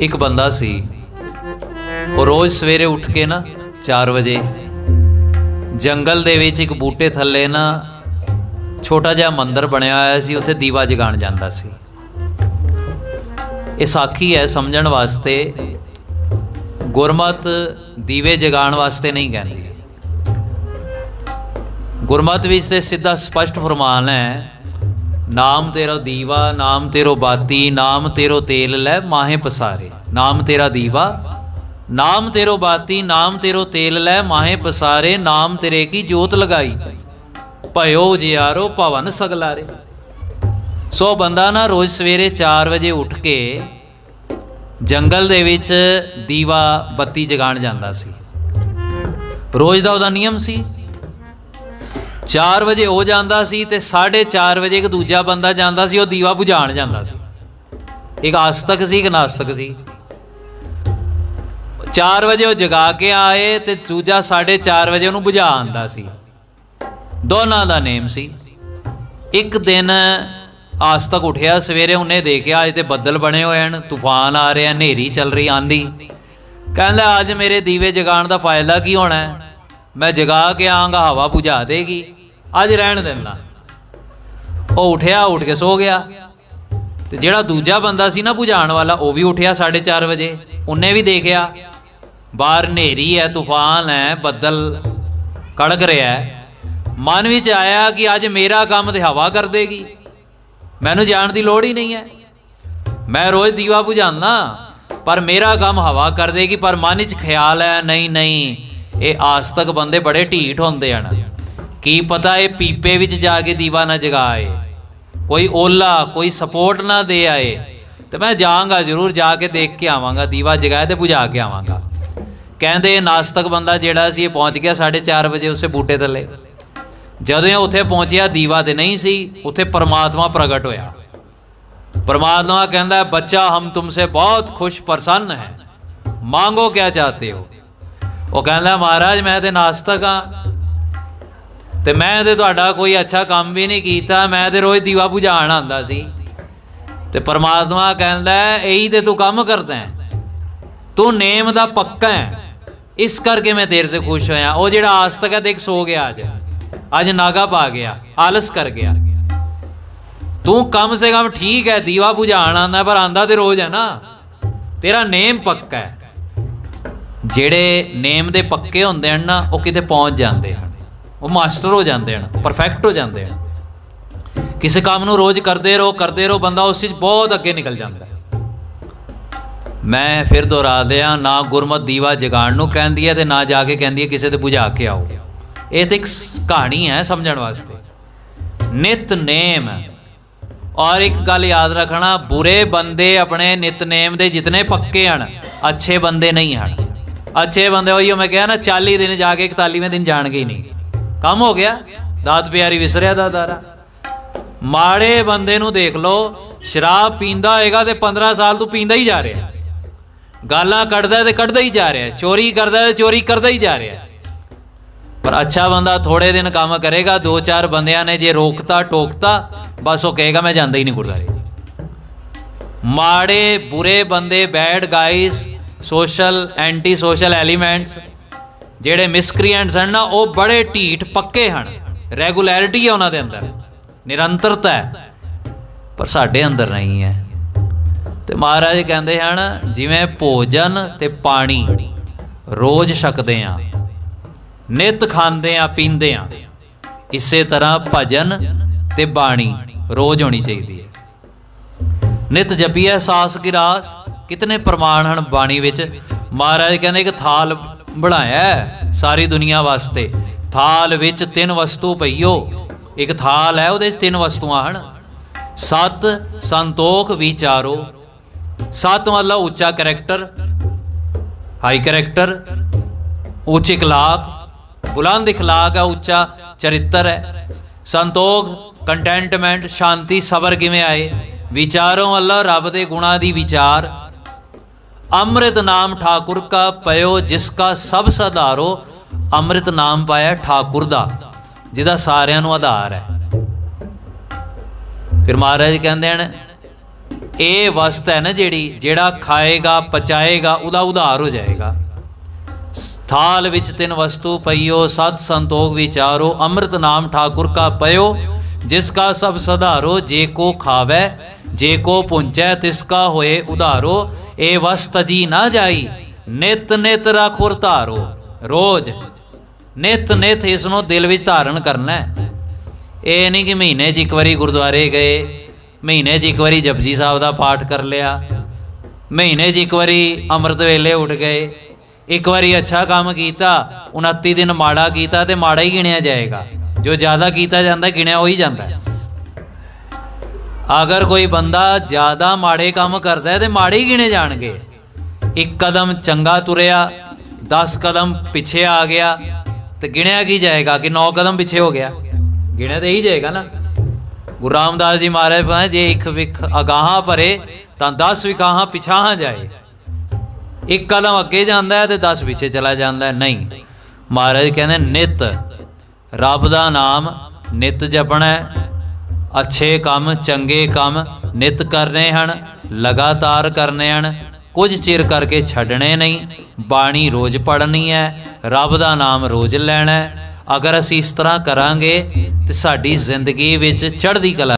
ਇੱਕ ਬੰਦਾ ਸੀ। ਉਹ ਰੋਜ਼ ਸਵੇਰੇ ਉੱਠ ਕੇ ਨਾ 4 ਵਜੇ ਜੰਗਲ ਦੇ ਵਿੱਚ ਇੱਕ ਬੂਟੇ ਥੱਲੇ ਨਾ ਛੋਟਾ ਜਿਹਾ ਮੰਦਿਰ ਬਣਿਆ ਹੋਇਆ ਸੀ, ਉੱਥੇ ਦੀਵਾ ਜਗਾਉਣ ਜਾਂਦਾ ਸੀ। ਇਹ ਸਾਖੀ ਹੈ ਸਮਝਣ ਵਾਸਤੇ। ਗੁਰਮਤ ਦੀਵੇ ਜਗਾਉਣ ਵਾਸਤੇ ਨਹੀਂ ਕਹਿੰਦੀ। ਗੁਰਮਤ ਵਿੱਚ ਤੇ ਸਿੱਧਾ ਸਪਸ਼ਟ ਫਰਮਾਨ ਹੈ ਨਾਮ ਤੇਰਾ ਦੀਵਾ, ਨਾਮ ਤੇਰੋ ਬਾਤੀ, ਨਾਮ ਤੇਰੋ ਤੇਲ ਲੈ ਮਾਹੇ ਪਸਾਰੇ। ਨਾਮ ਤੇਰਾ ਦੀਵਾ, ਨਾਮ ਤੇਰੋ ਬਾਤੀ, ਨਾਮ ਤੇਰੋ ਤੇਲ ਲੈ ਮਾਹੇ ਪਸਾਰੇ, ਨਾਮ ਤੇਰੇ ਕੀ ਜੋਤ ਲਗਾਈ। ਭਇਓ ਜਿਆਰੋ ਭਵਨ ਸਗਲਾਰੇ। ਸੋ ਬੰਦਾ ਨਾ ਰੋਜ਼ ਸਵੇਰੇ 4 ਵਜੇ ਉੱਠ ਕੇ ਜੰਗਲ ਦੇ ਵਿੱਚ ਦੀਵਾ ਬੱਤੀ ਜਗਾਉਣ ਜਾਂਦਾ ਸੀ। ਰੋਜ਼ ਦਾ ਉਹਦਾ ਨਿਯਮ ਸੀ। 4 ਵਜੇ ਉਹ ਜਾਂਦਾ ਸੀ ਤੇ 4:30 ਵਜੇ ਇੱਕ ਦੂਜਾ ਬੰਦਾ ਜਾਂਦਾ ਸੀ, ਉਹ ਦੀਵਾ ਬੁਝਾਉਣ ਜਾਂਦਾ ਸੀ। ਇੱਕ ਆਸਤਕ ਸੀ, ਇੱਕ ਨਾਸਤਕ ਸੀ। 4 ਵਜੇ ਉਹ ਜਗਾ ਕੇ ਆਏ ਤੇ ਦੂਜਾ 4:30 ਵਜੇ ਉਹਨੂੰ ਬੁਝਾ ਆਂਦਾ ਸੀ। ਦੋਨਾਂ ਦਾ ਨੇਮ ਸੀ। ਇੱਕ ਦਿਨ ਆਸਤਕ ਉਠਿਆ, ਸਵੇਰੇ ਉਹਨੇ ਦੇਖਿਆ, ਅੱਜ ਤੇ ਬੱਦਲ ਬਣੇ ਹੋਏ ਹਨ, ਤੂਫਾਨ ਆ ਰਿਹਾ, ਹਨੇਰੀ ਚੱਲ ਰਹੀ, ਆਂਦੀ। ਕਹਿੰਦਾ, ਅੱਜ ਮੇਰੇ ਦੀਵੇ ਜਗਾਉਣ ਦਾ ਫਾਇਦਾ ਕੀ ਹੋਣਾ ਹੈ? ਮੈਂ ਜਗਾ ਕੇ ਆਂਗਾ, ਹਵਾ ਬੁਝਾ ਦੇਗੀ। ਅੱਜ ਰਹਿਣ ਦੇਣਾ ਉਹ ਉਠਿਆ, ਉੱਠ ਕੇ ਸੋ ਗਿਆ। ਤੇ ਜਿਹੜਾ ਦੂਜਾ ਬੰਦਾ ਸੀ ਨਾ ਬੁਝਾਉਣ ਵਾਲਾ, ਉਹ ਵੀ ਉਠਿਆ 4:30 ਵਜੇ। ਉਹਨੇ ਵੀ ਦੇਖਿਆ, ਬਾਹਰ ਹਨੇਰੀ ਹੈ ਤੂਫਾਨ ਹੈ ਬੱਦਲ ਕੜਕ ਰਿਹਾ ਹੈ ਮਨ ਵਿੱਚ ਆਇਆ ਕਿ ਅੱਜ ਮੇਰਾ ਕੰਮ ਤੇ ਹਵਾ ਕਰ ਦੇਗੀ। ਮੈਨੂੰ ਜਾਣ ਦੀ ਲੋੜ ਹੀ ਨਹੀਂ ਹੈ ਮੈਂ ਰੋਜ਼ ਦੀਵਾ ਬੁਝਾਉਂਦਾ ਪਰ ਮੇਰਾ ਕੰਮ ਹਵਾ ਕਰ ਦੇਗੀ, ਪਰ ਮਨ ਵਿੱਚ ਖਿਆਲ ਹੈ ਨਹੀਂ ਨਹੀਂ, ਇਹ ਆਸਤਕ ਬੰਦੇ ਬੜੇ ਢੀਠ ਹੁੰਦੇ ਹਨ। ਕੀ ਪਤਾ ਇਹ ਪੀਪੇ ਵਿੱਚ ਜਾ ਕੇ ਦੀਵਾ ਨਾ ਜਗਾਏ? ਕੋਈ ਓਲਾ, ਕੋਈ ਸਪੋਰਟ ਨਾ ਦੇ ਆਏ। ਤੇ ਮੈਂ ਜਾਵਾਂਗਾ, ਜ਼ਰੂਰ ਜਾ ਕੇ ਦੇਖ ਕੇ ਆਵਾਂਗਾ, ਦੀਵਾ ਜਗਾਏ ਤੇ ਬੁਝਾ ਕੇ ਆਵਾਂਗਾ। ਕਹਿੰਦੇ ਇਹ ਨਾਸਤਕ ਬੰਦਾ ਜਿਹੜਾ ਸੀ, ਇਹ ਪਹੁੰਚ ਗਿਆ 4:30 ਵਜੇ ਉਸੇ ਬੂਟੇ ਥੱਲੇ। ਜਦੋਂ ਇਹ ਉੱਥੇ ਪਹੁੰਚਿਆ, ਦੀਵਾ ਤੇ ਨਹੀਂ ਸੀ, ਉੱਥੇ ਪਰਮਾਤਮਾ ਪ੍ਰਗਟ ਹੋਇਆ। ਪਰਮਾਤਮਾ ਕਹਿੰਦਾ, ਬੱਚਾ, ਹਮ ਤੁਮਸੇ ਬਹੁਤ ਖੁਸ਼ ਪ੍ਰਸੰਨ ਹੈ। ਮੰਗੋ ਕਿਆ ਚਾਹਤੇ ਹੋ? ਉਹ ਕਹਿੰਦਾ, ਮਹਾਰਾਜ, ਮੈਂ ਤੇ ਨਾਸਤਕ ਆ ਤੇ ਮੈਂ ਤੇ ਤੁਹਾਡਾ ਕੋਈ ਅੱਛਾ ਕੰਮ ਵੀ ਨਹੀਂ ਕੀਤਾ, ਮੈਂ ਤੇ ਰੋਜ਼ ਦੀਵਾ ਬੁਝਾਉਣ ਆਂਦਾ ਸੀ। ਤੇ ਪਰਮਾਤਮਾ ਕਹਿੰਦਾ, ਇਹੀ ਤੇ ਤੂੰ ਕੰਮ ਕਰਦਾ ਹੈ। ਤੂੰ ਨੇਮ ਦਾ ਪੱਕਾ ਹੈ। ਇਸ ਕਰਕੇ ਮੈਂ ਤੇਰੇ ਤੇ ਖੁਸ਼ ਹੋਇਆ। ਉਹ ਜਿਹੜਾ ਆਸਤਕ ਹੈ, ਦੇਖ, ਸੋ ਗਿਆ ਅੱਜ। ਅੱਜ ਨਾਗਾ ਪਾ ਗਿਆ, ਆਲਸ ਕਰ ਗਿਆ। ਤੂੰ ਕਮ ਸੇ ਕਮ ਠੀਕ ਹੈ, ਦੀਵਾ ਬੁਝਾਉਣ ਆਂਦਾ ਪਰ ਆਂਦਾ ਤੇ ਰੋਜ਼ ਹੈ ਨਾ। ਤੇਰਾ ਨੇਮ ਪੱਕਾ ਹੈ। ਜਿਹੜੇ ਨੇਮ ਦੇ ਪੱਕੇ ਹੁੰਦੇ ਹਨ ਨਾ, ਉਹ ਕਿਤੇ ਪਹੁੰਚ ਜਾਂਦੇ ਹਨ। ਉਹ ਮਾਸਟਰ ਹੋ ਜਾਂਦੇ ਹਨ ਪਰਫੈਕਟ ਹੋ ਜਾਂਦੇ ਹਨ। ਕਿਸੇ ਕੰਮ ਨੂੰ ਰੋਜ਼ ਕਰਦੇ ਰਹੋ ਕਰਦੇ ਰਹੋ, ਬੰਦਾ ਉਸ ਵਿੱਚ ਬਹੁਤ ਅੱਗੇ ਨਿਕਲ ਜਾਂਦਾ ਹੈ। ਮੈਂ ਫਿਰ ਦੁਹਰਾ ਦਿਆਂ ਨਾ ਗੁਰਮਤ ਦੀਵਾ ਜਗਾਉਣ ਨੂੰ ਕਹਿੰਦੀ ਹੈ ਤੇ ਨਾ ਜਾ ਕੇ ਕਹਿੰਦੀ ਹੈ ਕਿਸੇ ਤੇ ਬੁਝਾ ਕੇ ਆਓ। ਇਹ ਤਾਂ ਇੱਕ ਕਹਾਣੀ ਹੈ ਸਮਝਣ ਵਾਸਤੇ। ਨਿਤਨੇਮ ਔਰ ਇੱਕ ਗੱਲ ਯਾਦ ਰੱਖਣਾ, ਬੁਰੇ ਬੰਦੇ ਆਪਣੇ ਨਿਤਨੇਮ ਦੇ ਜਿਤਨੇ ਪੱਕੇ ਹਨ, ਅੱਛੇ ਬੰਦੇ ਨਹੀਂ ਹਨ। ਅੱਛੇ ਬੰਦੇ, ਉਹੀ ਮੈਂ ਕਿਹਾ ਨਾ 40 ਦਿਨ ਜਾ ਕੇ 41ਵੇਂ ਦਿਨ ਜਾਣਗੇ ਹੀ ਨਹੀਂ। ਕੰਮ ਹੋ ਗਿਆ। ਦਾਤ ਪਿਆਰੀ ਵਿਸਰਿਆ ਦਾ ਦਾਰਾ। ਮਾੜੇ ਬੰਦੇ ਨੂੰ ਦੇਖ ਲਓ, ਸ਼ਰਾਬ ਪੀਂਦਾ ਹੋਏਗਾ ਤੇ 15 ਸਾਲ ਤੋਂ ਪੀਂਦਾ ਹੀ ਜਾ ਰਿਹਾ। ਗਾਲਾਂ ਕੱਢਦਾ ਤੇ ਕੱਢਦਾ ਹੀ ਜਾ ਰਿਹਾ। ਚੋਰੀ ਕਰਦਾ ਤੇ ਚੋਰੀ ਕਰਦਾ ਹੀ ਜਾ ਰਿਹਾ। ਪਰ ਅੱਛਾ ਬੰਦਾ ਥੋੜੇ ਦਿਨ ਕੰਮ ਕਰੇਗਾ, ਦੋ ਚਾਰ ਬੰਦਿਆਂ ਨੇ ਜੇ ਰੋਕਤਾ, ਟੋਕਤਾ, ਬਸ ਉਹ ਕਹੇਗਾ, ਮੈਂ ਜਾਂਦਾ ਹੀ ਨਹੀਂ ਗੁਰਦਾਰੇ ਮਾੜੇ ਬੁਰੇ ਬੰਦੇ bad guys social anti social elements ਜਿਹੜੇ ਮਿਸਕ੍ਰੀਐਂਟਸ ਹਨ ਨਾ, ਉਹ ਬੜੇ ਢੀਠ, ਪੱਕੇ ਹਨ। ਰੈਗੂਲੈਰਿਟੀ ਹੈ ਉਹਨਾਂ ਦੇ ਅੰਦਰ। ਨਿਰੰਤਰਤਾ ਹੈ। ਪਰ ਸਾਡੇ ਅੰਦਰ ਨਹੀਂ ਹੈ। ਤੇ ਮਹਾਰਾਜ ਕਹਿੰਦੇ ਹਨ, ਜਿਵੇਂ ਭੋਜਨ ਤੇ ਪਾਣੀ, ਰੋਜ਼ ਛਕਦੇ ਆ, ਨਿਤ ਖਾਂਦੇ ਆ, ਪੀਂਦੇ ਆ, ਇਸੇ ਤਰ੍ਹਾਂ ਭਜਨ ਤੇ ਬਾਣੀ ਰੋਜ਼ ਹੋਣੀ ਚਾਹੀਦੀ ਹੈ। ਨਿਤ ਜਪੀਐ ਸਾਸ ਗਿਰਾਸ। ਕਿਤਨੇ ਪ੍ਰਮਾਣ ਹਨ ਬਾਣੀ ਵਿੱਚ। ਮਹਾਰਾਜ ਕਹਿੰਦੇ ਇੱਕ ਥਾਲ ਬਣਾਇਆ ਹੈ ਸਾਰੀ ਦੁਨੀਆ ਵਾਸਤੇ ਥਾਲ ਵਿੱਚ ਤਿੰਨ ਵਸਤੂ ਪਈਓ ਇੱਕ ਥਾਲ ਹੈ ਉਹਦੇ 'ਚ ਤਿੰਨ ਵਸਤੂਆਂ ਹਨ ਸਤ ਸੰਤੋਖ ਵਿਚਾਰੋ ਸਤ ਮਤਲਬ ਉੱਚਾ ਕੈਰੈਕਟਰ ਹਾਈ ਕੈਰੈਕਟਰ ਉੱਚ اخلاق ਬੁਲੰਦ اخلاق ਹੈ ਉੱਚਾ ਚਰਿੱਤਰ ਹੈ ਸੰਤੋਖ ਕੰਟੈਂਟਮੈਂਟ ਸ਼ਾਂਤੀ ਸਬਰ ਕਿਵੇਂ ਆਏ ਵਿਚਾਰੋਂ ਅੱਲਾ ਰੱਬ ਦੇ ਗੁਣਾ ਦੀ ਵਿਚਾਰ ਅੰਮ੍ਰਿਤ ਨਾਮ ਠਾਕੁਰ ਕਾ ਪਇਓ ਜਿਸਕਾ ਸਭ ਸਧਾਰੋ, ਅੰਮ੍ਰਿਤ ਨਾਮ ਪਾਇਆ ਠਾਕੁਰ ਦਾ, ਜਿਹਦਾ ਸਾਰਿਆਂ ਨੂੰ ਆਧਾਰ ਹੈ। ਫਿਰ ਮਹਾਰਾਜ ਕਹਿੰਦੇ ਹਨ, ਇਹ ਵਸਤ ਹੈ ਨਾ ਜਿਹੜੀ, ਜਿਹੜਾ ਖਾਏਗਾ, ਪਚਾਏਗਾ, ਉਹਦਾ ਉਧਾਰ ਹੋ ਜਾਏਗਾ। ਥਾਲ ਵਿੱਚ ਤਿੰਨ ਵਸਤੂ ਪਈਓ, ਸਤ ਸੰਤੋਖ ਵਿਚਾਰੋ, ਅੰਮ੍ਰਿਤ ਨਾਮ ਠਾਕੁਰ ਕਾ ਪਇਓ, ਜਿਸ ਕਾ ਸਭ ਸਧਾਰੋ, ਜੇ ਕੋ ਖਾਵੈ, ਜੇ ਕੋ ਪੁੰਚੈ, ਤਿਸ ਕਾ ਹੋਏ ਉਧਾਰੋ ਇਹ ਵਸਤ ਜੀ ਨਾ ਜਾਈ, ਨਿਤ ਨਿਤ ਰਖੁਰ ਧਾਰੋ। ਰੋਜ਼ ਨਿਤ ਨਿਤ ਇਸ ਨੂੰ ਦਿਲ ਵਿੱਚ ਧਾਰਨ ਕਰਨਾ ਹੈ। ਇਹ ਨਹੀਂ ਕਿ ਮਹੀਨੇ 'ਚ ਇੱਕ ਵਾਰੀ ਗੁਰਦੁਆਰੇ ਗਏ, ਮਹੀਨੇ 'ਚ ਇੱਕ ਵਾਰੀ ਜਪਜੀ ਸਾਹਿਬ ਦਾ ਪਾਠ ਕਰ ਲਿਆ, ਮਹੀਨੇ 'ਚ ਇੱਕ ਵਾਰੀ ਅੰਮ੍ਰਿਤ ਵੇਲੇ ਉੱਠ ਗਏ, ਇੱਕ ਵਾਰੀ ਅੱਛਾ ਕੰਮ ਕੀਤਾ 29 ਦਿਨ ਮਾੜਾ ਕੀਤਾ ਤੇ ਮਾੜਾ ਹੀ ਗਿਣਿਆ ਜਾਏਗਾ। ਜੋ ਜ਼ਿਆਦਾ ਕੀਤਾ ਜਾਂਦਾ, ਗਿਣਿਆ ਹੋਈ ਜਾਂਦਾ ਅਗਰ ਕੋਈ ਬੰਦਾ ਜ਼ਿਆਦਾ ਮਾੜੇ ਕੰਮ ਕਰਦਾ ਹੈ ਤੇ ਮਾੜੇ ਹੀ ਗਿਣੇ ਜਾਣਗੇ। ਇੱਕ ਕਦਮ ਚੰਗਾ ਤੁਰਿਆ 10 ਕਦਮ ਪਿੱਛੇ ਆ ਗਿਆ, ਤੇ ਗਿਣਿਆ ਕੀ ਜਾਏਗਾ? ਕਿ 9 ਕਦਮ ਪਿੱਛੇ ਹੋ ਗਿਆ। ਗਿਣਿਆ ਤੇ ਇਹੀ ਜਾਏਗਾ ਨਾ। ਗੁਰੂ ਰਾਮਦਾਸ ਜੀ ਮਹਾਰਾਜ ਕਹਿੰਦੇ ਜੇ ਇੱਕ ਵਿਖ ਅਗਾਹਾਂ ਭਰੇ, ਤਾਂ 10 ਵਿਕਾਹਾਂ ਪਿਛਾਹਾਂ ਜਾਏ। ਇੱਕ ਕਦਮ ਅੱਗੇ ਜਾਂਦਾ ਹੈ ਤੇ 10 ਪਿੱਛੇ ਚਲਾ ਜਾਂਦਾ ਹੈ। ਨਹੀਂ। ਮਹਾਰਾਜ ਕਹਿੰਦੇ, ਨਿਤ। ਰੱਬ ਦਾ ਨਾਮ ਨਿਤ ਜਪਣਾ ਹੈ। ਅੱਛੇ ਕੰਮ, ਚੰਗੇ ਕੰਮ ਨਿਤ ਕਰਨੇ ਹਨ, ਲਗਾਤਾਰ ਕਰਨੇ ਹਨ, ਕੁਝ ਚਿਰ ਕਰਕੇ ਛੱਡਣੇ ਨਹੀਂ, ਬਾਣੀ ਰੋਜ਼ ਪੜ੍ਹਨੀ ਹੈ, ਰੱਬ ਦਾ ਨਾਮ ਰੋਜ਼ ਲੈਣਾ ਹੈ। ਅਗਰ ਅਸੀਂ ਇਸ ਤਰ੍ਹਾਂ ਕਰਾਂਗੇ ਤੇ ਸਾਡੀ ਜ਼ਿੰਦਗੀ ਵਿੱਚ ਚੜ੍ਹਦੀ ਕਲਾ